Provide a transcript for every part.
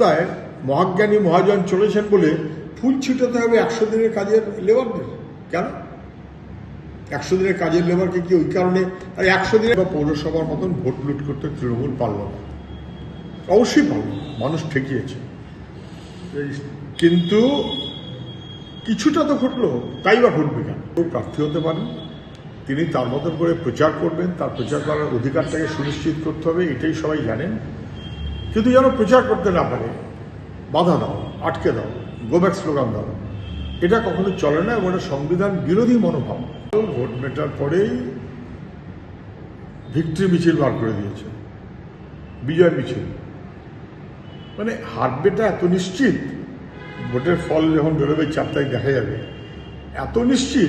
রাস্তায় মহাজ্ঞানী মহাজন চলেছেন বলে ফুল ছিটাতে হবে একশো দিনের কাজের লেবারদের। কেন? একশো দিনের কাজের লেবারকে কি ওই কারণে? আর একশো দিনের বা পৌরসভার মতন ভোট লুট করতে তৃণমূল পারল না। অবশ্যই পারল মানুষ ঠেকিয়েছে। কিন্তু কিছুটা তো ঘটলো, তাই বা ঘটবে কেন? প্রার্থী হতে পারেন, তিনি তার মতন করে প্রচার করবেন, তার প্রচার করার অধিকারটাকে সুনিশ্চিত করতে হবে, এটাই সবাই জানেন। কিন্তু যেন প্রচার করতে না পারে, বাধা দাও, আটকে দাও, গোব্যাক স্লোগান দাও। এটা কখনো চলে না, এবং সংবিধান বিরোধী মনোভাব। ভোট মেটার পরেই ভিক্টরি মিছিল বার করে দিয়েছে, বিজয় মিছিল। মানে হারবেটা এত নিশ্চিত? ভোটের ফল যখন বেরোবে চার তারিখ দেখা যাবে। এত নিশ্চিত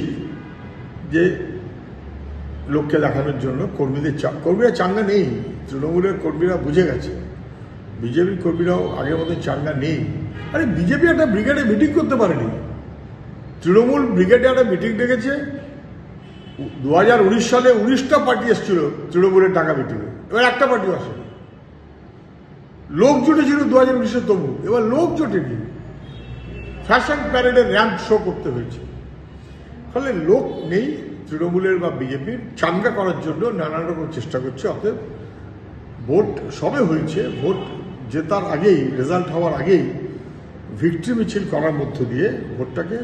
যে লোককে দেখানোর জন্য কর্মীদের চা- কর্মীরা চাঙ্গা নেই। তৃণমূলের কর্মীরা বুঝে গেছে। বিজেপির কর্মীরাও আগের মতো চাঙ্গা নেই। আরে বিজেপি একটা ব্রিগেডে মিটিং করতে পারেনি। তৃণমূল ব্রিগেডে একটা মিটিং ডেকেছে। দু হাজার উনিশ সালে উনিশটা পার্টি এসেছিল তৃণমূলের টাকা মিটিংয়ে এবার একটা পার্টিও আসেনি। লোক জুটেছিল দু হাজার উনিশে তবু। এবার লোক জোটেনি। ফ্যাশন প্যারেডে র্যাম্প শো করতে হয়েছে। ফলে লোক নেই তৃণমূলের বা বিজেপির। চাঙ্গা করার জন্য নানান রকম চেষ্টা করছে। অতএব ভোট সবে হয়েছে। ভোট জেতার আগেই রেজাল্ট হওয়ার আগেই ভিক্টরি মিছিল করার মধ্য দিয়ে ভোটটাকে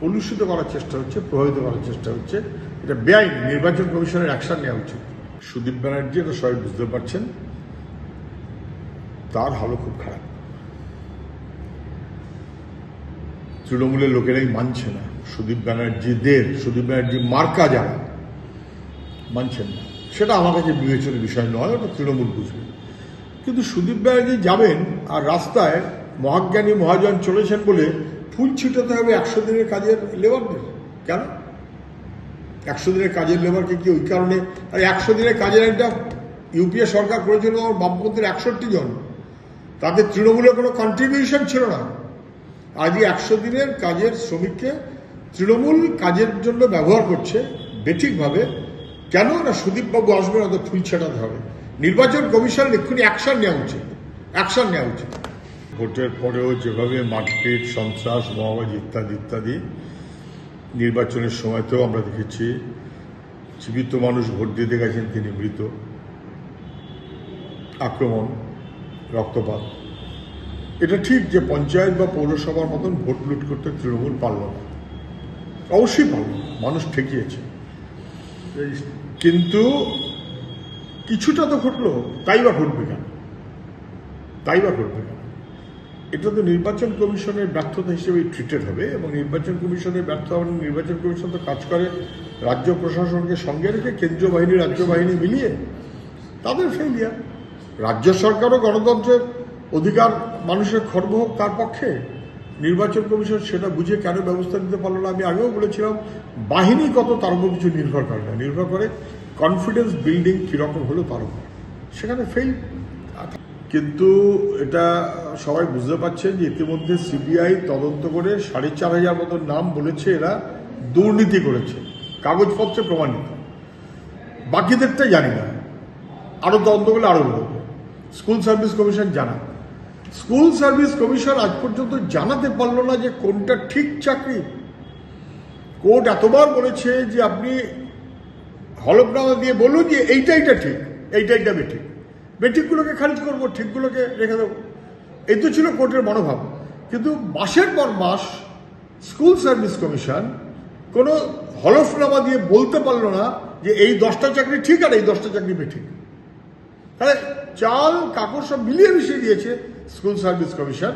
কলুষিত করার চেষ্টা হচ্ছে, প্রভাবিত করার চেষ্টা হচ্ছে। এটা বেআইনি, নির্বাচন কমিশনের অ্যাকশন নেওয়া উচিত। সুদীপ ব্যানার্জি, এটা সবাই বুঝতে পারছেন, তার হালও খুব খারাপ। তৃণমূলের লোকেরাই মানছে না। সুদীপ ব্যানার্জিদের, সুদীপ ব্যানার্জি মার্কা যারা, মানছেন না। সেটা আমার কাছে বিবেচনের বিষয় নয়, ওটা তৃণমূল বুঝবে। কিন্তু সুদীপ ব্যানার্জি যাবেন আর রাস্তায় মহাজ্ঞানী মহাজন চলেছেন বলে ফুল ছিটাতে হবে একশো দিনের কাজের লেবারদের। কেন? একশো দিনের কাজের লেবারকে কি ওই কারণে? আর একশো দিনের কাজের একটা ইউপিএ সরকার করেছিল আমার বামপন্থীর একষট্টি জন। তাদের তৃণমূলের কোনো কন্ট্রিবিউশন ছিল না। আজকে একশো দিনের কাজের শ্রমিককে তৃণমূল কাজের জন্য ব্যবহার করছে বেঠিকভাবে। কেন? না সুদীপবাবু আসবেন অত ফুল ছেটাতে হবে। নির্বাচন কমিশন এক্ষুনি অ্যাকশন নেওয়া উচিত। অ্যাকশন নেওয়া উচিত। ভোটের পরেও যেভাবে মারপিট, সন্ত্রাস বোমাবাজি ইত্যাদি ইত্যাদি, নির্বাচনের সময়তেও আমরা দেখেছি, জীবিত মানুষ ভোট দিতে গেছেন তিনি মৃত। আক্রমণ, রক্তপাত। এটা ঠিক যে পঞ্চায়েত বা পৌরসভার মতন ভোট লুট করতে তৃণমূল পারল না। অবশ্যই পারল মানুষ ঠেকিয়েছে। কিন্তু কিছুটা তো ঘটলো, তাই বা ঘটবে কেন? তাই বা ঘটবে কেন? এটা তো নির্বাচন কমিশনের ব্যর্থতা হিসেবে ট্রিটেড হবে এবং নির্বাচন কমিশনের ব্যর্থ হবে নির্বাচন কমিশন তো কাজ করে রাজ্য প্রশাসনকে সঙ্গে রেখে কেন্দ্রীয় বাহিনী, রাজ্য বাহিনী মিলিয়ে। তাদের ফেলিয়ার রাজ্য সরকারও গণতন্ত্রের অধিকার মানুষের খর্ব হোক তার পক্ষে, নির্বাচন কমিশন সেটা বুঝে কেন ব্যবস্থা নিতে পারল না আমি আগেও বলেছিলাম, বাহিনী কত তার উপর কিছু নির্ভর করে না। নির্ভর করে কনফিডেন্স বিল্ডিং কীরকম হলো তার উপর। সেখানে ফেল কিন্তু এটা সবাই বুঝতে পারছেন যে ইতিমধ্যে সিবিআই তদন্ত করে সাড়ে চার হাজার মতো নাম বলেছে এরা, দুর্নীতি করেছে। কাগজপত্রে প্রমাণিত। বাকিদেরটা জানি না। আরও তদন্ত করলে আরও বলব স্কুল সার্ভিস কমিশন জানা স্কুল সার্ভিস কমিশন আজ পর্যন্ত জানাতে পারল না যে কোনটা ঠিক চাকরি। কোর্ট এতবার বলেছে যে আপনি হলফনামা দিয়ে বলুন যে এইটা এইটা ঠিক, এইটা এইটা বেঠিক। বেঠিকগুলোকে খারিজ করব, ঠিকগুলোকে রেখে দেবো। এই তো ছিল কোর্টের মনোভাব। কিন্তু মাসের পর মাস স্কুল সার্ভিস কমিশন কোনো হলফনামা দিয়ে বলতে পারল না যে এই দশটা চাকরি ঠিক আর এই দশটা চাকরি বেঠিক। তাহলে চাল, কাপড় সব মিলিয়ে মিশিয়ে দিয়েছে স্কুল সার্ভিস কমিশন।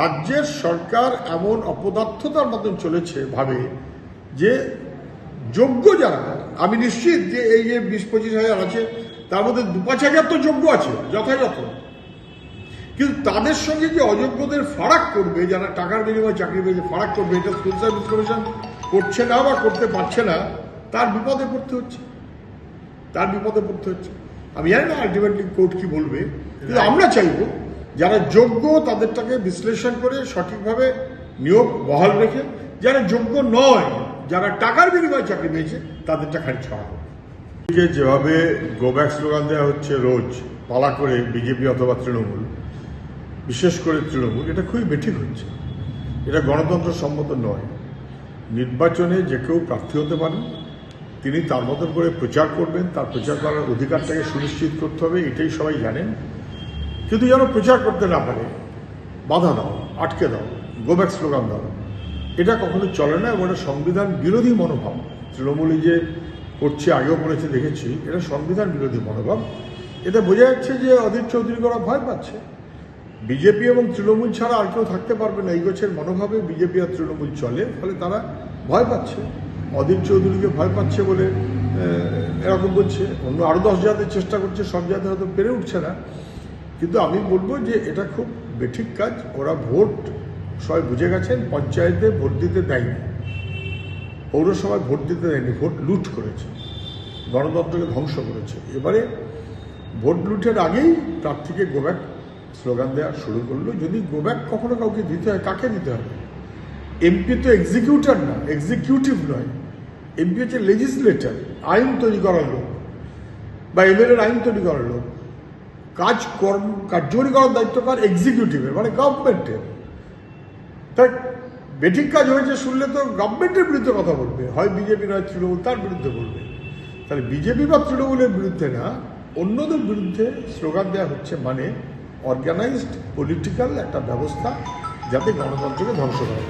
রাজ্যের সরকার এমন অপদার্থতার মতন চলেছে ভাবে যে যোগ্য যারা আমি নিশ্চিত যে এই যে বিশ পঁচিশ হাজার আছে তার মধ্যে দু পাঁচ হাজার তো যোগ্য আছে যথাযথ। কিন্তু তাদের সঙ্গে যে অযোগ্যদের ফারাক করবে যারা টাকার বিনিময়ে চাকরি পেয়েছে ফারাক করবে এটা স্কুল সার্ভিস কমিশন করছে না বা করতে পারছে না তার বিপদে পড়তে হচ্ছে। তার বিপদে পড়তে হচ্ছে। আমি জানি না আলটিমেটলি কোর্ট কি বলবে কিন্তু আমরা চাইব যারা যোগ্য তাদেরটাকে বিশ্লেষণ করে সঠিকভাবে নিয়োগ বহাল রেখে যারা যোগ্য নয় যারা টাকার বিনিময়ে চাকরি পেয়েছে তাদেরটা খারিজ করা যে যেভাবে গোব্যাক স্লোগান দেওয়া হচ্ছে রোজ পালা করে বিজেপি অথবা তৃণমূল, বিশেষ করে তৃণমূল, এটা খুবই বেঠিক হচ্ছে। এটা গণতন্ত্র সম্মত নয়। নির্বাচনে যে কেউ প্রার্থী হতে পারেন, তিনি তার মতন করে প্রচার করবেন, তার প্রচার করার অধিকারটাকে সুনিশ্চিত করতে হবে, এটাই সবাই জানেন। কিন্তু যেন প্রচার করতে না পারে, বাধা দাও, আটকে দাও, গোব্যাক স্লোগান দাও, এটা কখনো চলে না এবং এটা সংবিধান বিরোধী মনোভাব। তৃণমূলী যে করছে, আগেও করেছে, দেখেছি, এটা সংবিধান বিরোধী মনোভাব। এটা বোঝা যাচ্ছে যে অধীর চৌধুরী করা ভয় পাচ্ছে। বিজেপি এবং তৃণমূল ছাড়া আর কেউ থাকতে পারবে না। এই গোছের মনোভাবে বিজেপি আর তৃণমূল চলে, ফলে তারা ভয় পাচ্ছে। অধীর চৌধুরীকে ভয় পাচ্ছে বলে এরকম বলছে অন্য আরও দশ জাতের চেষ্টা করছে, সব জাতি হয়তো পেরে উঠছে না। কিন্তু আমি বলব যে এটা খুব বেঠিক কাজ। ওরা ভোট সবাই বুঝে গেছেন, পঞ্চায়েতে ভোট দিতে দেয়নি। পৌরসভায় ভোট দিতে দেয়নি, ভোট লুট করেছে, গণতন্ত্রকে ধ্বংস করেছে। এবারে ভোট লুটের আগেই প্রার্থীকে গোব্যাক স্লোগান দেওয়া শুরু করল। যদি গোব্যাক কখনো কাউকে দিতে হয়, কাকে দিতে হবে? এমপি তো এক্সিকিউটর না এক্সিকিউটিভ নয়। এমপি হচ্ছে লেজিসলেটার আইন তৈরি করার লোক বা এমএলএর আইন তৈরি করার লোক। কাজ, কর্ম, কার্যকরী করার দায়িত্ব কার এক্সিকিউটিভের মানে গভর্নমেন্টের তাই বেঠিক কাজ হয়েছে শুনলে তো গভর্নমেন্টের বিরুদ্ধে কথা বলবে। হয় বিজেপি নয়, তৃণমূল তার বিরুদ্ধে বলবে। তাহলে বিজেপি বা তৃণমূলের বিরুদ্ধে না, অন্যদের বিরুদ্ধে স্লোগান দেওয়া হচ্ছে মানে অর্গানাইজড পলিটিক্যাল একটা ব্যবস্থা যাতে গণতন্ত্রকে ধ্বংস করা।